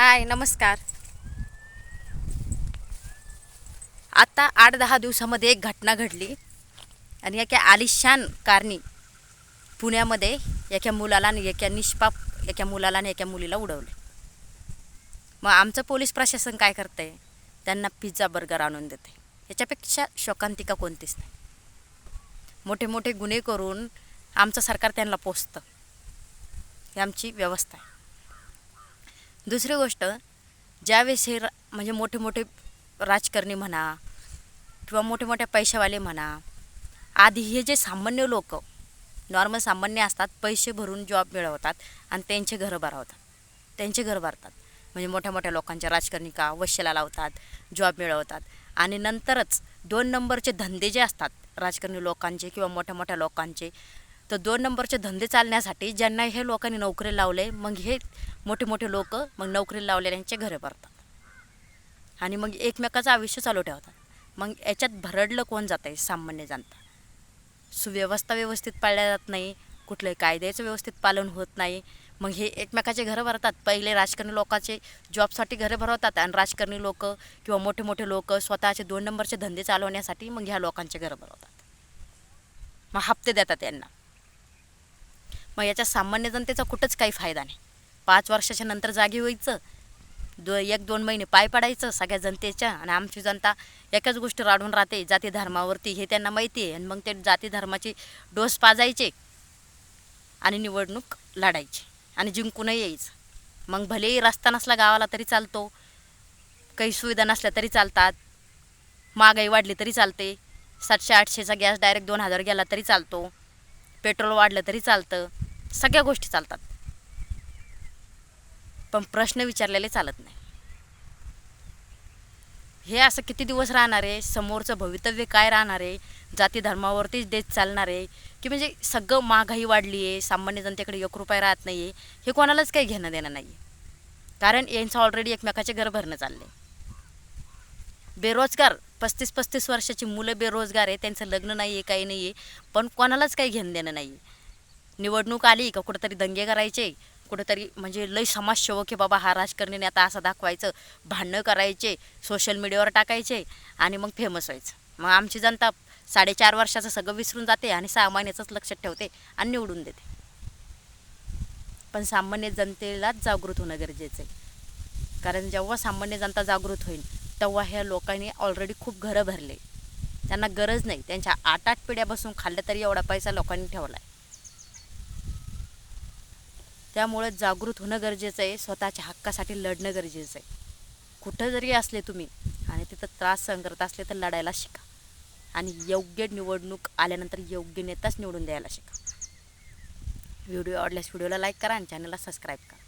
हाय नमस्कार. आता आठ दहा दिवसामध्ये एक घटना घडली आणि एका आलिशान कारनी पुण्यामध्ये एका मुलाला आणि एका निष्पाप एका मुलाला आणि एका मुलीला उडवले. मग आमचं पोलीस प्रशासन काय करतंय? त्यांना पिझ्झा बर्गर आणून देते. याच्यापेक्षा शोकांतिका कोणतीच नाही. मोठे मोठे गुन्हे करून आमचं सरकार त्यांना पोचतं ही आमची व्यवस्था आहे. दुसरी गोष्ट ज्यावेळेस हे रा म्हणजे मोठे मोठे राजकारणी म्हणा किंवा मोठे मोठे पैशावाले म्हणा आधी हे जे सामान्य लोक नॉर्मल सामान्य असतात पैसे भरून जॉब मिळवतात आणि त्यांचे घरं भरवतात. त्यांचे घर भरतात. म्हणजे मोठ्या मोठ्या लोकांच्या राजकारणी का वश्याला लावतात जॉब मिळवतात. आणि नंतरच दोन नंबरचे धंदे जे असतात राजकारणी लोकांचे किंवा मोठ्या मोठ्या लोकांचे तर दोन नंबरचे धंदे चालण्यासाठी ज्यांना हे लोकांनी नोकरी लावले मग हे मोठे मोठे लोक मग नोकरी लावलेल्यांचे घरे भरतात. आणि मग एकमेकाचं आयुष्य चालू ठेवतात. मग याच्यात भरडलं कोण जात आहे सामान्य जनता. सुव्यवस्था व्यवस्थित पाळल्या जात नाही कुठल्याही कायद्याचं व्यवस्थित पालन होत नाही. मग हे एकमेकाचे घरं भरतात. पहिले राजकारणी लोकांचे जॉबसाठी घरं भरवतात आणि राजकारणी लोक किंवा मोठे मोठे लोक स्वतःचे दोन नंबरचे धंदे चालवण्यासाठी मग ह्या लोकांचे घरं भरवतात. मग हप्ते देतात त्यांना मग याच्या सामान्य जनतेचा कुठंच काही फायदा नाही. पाच वर्षाच्या नंतर जागी व्हायचं दो एक दोन महिने पाय पडायचं सगळ्या जनतेच्या आणि आमची जनता एकाच गोष्टी राडून राहते जाती धर्मावरती हे त्यांना माहिती आहे आणि मग ते जाती धर्माची डोस पाजायचे आणि निवडणूक लढायची आणि जिंकूनही यायचं. मग भलेही रस्ता नसला गावाला तरी चालतो काही सुविधा नसल्या तरी चालतात महागाई वाढली तरी चालते सातशे आठशेचा गॅस डायरेक्ट दोन हजार गेला तरी चालतो पेट्रोल वाढलं तरी चालतं. सगळ्या गोष्टी चालतात. पण प्रश्न विचारलेले चालत नाही. हे असं किती दिवस राहणार आहे? समोरचं भवितव्य काय राहणार आहे? जाती धर्मावरतीच देश चालणार आहे? की म्हणजे सगळं महागाई वाढली आहे सामान्य जनतेकडे एक रुपये राहत नाही आहे हे कोणालाच काही घेणं देणं नाही आहे कारण यांचं ऑलरेडी एकमेकाचे घर भरणं चालले बेरोजगार पस्तीस पस्तीस वर्षाची मुलं बेरोजगार आहे त्यांचं लग्न नाही आहे काही नाही आहे पण कोणालाच काही घेणं देणं नाही आहे निवडणूक आली का कुठंतरी दंगे करायचे? कुठंतरी म्हणजे लई समाजसेवक आहे बाबा हा राजकारणी आता असं दाखवायचं भांडणं करायचे सोशल मीडियावर टाकायचे आणि मग फेमस व्हायचं. मग आमची जनता साडेचार वर्षाचं सगळं विसरून जाते आणि सहा महिन्याचंच लक्षात ठेवते आणि निवडून देते. पण सामान्य जनतेलाच जागृत होणं गरजेचं आहे. कारण जेव्हा सामान्य जनता जागृत होईल तेव्हा ह्या लोकांनी ऑलरेडी खूप घरं भरले. त्यांना गरज नाही. त्यांच्या आठ आठ पिढ्या बसून खाल्लं तरी एवढा पैसा लोकांनी ठेवला आहे त्यामुळे जागृत होणं गरजेचं आहे स्वतःच्या हक्कासाठी लढणं गरजेचं आहे. कुठं जरी असले तुम्ही आणि तिथं त्रास सहन करत असले तर लढायला शिका. आणि योग्य निवडणूक आल्यानंतर योग्य नेताच निवडून द्यायला शिका. व्हिडिओ आवडल्यास व्हिडिओला लाईक करा आणि चॅनलला सबस्क्राईब करा.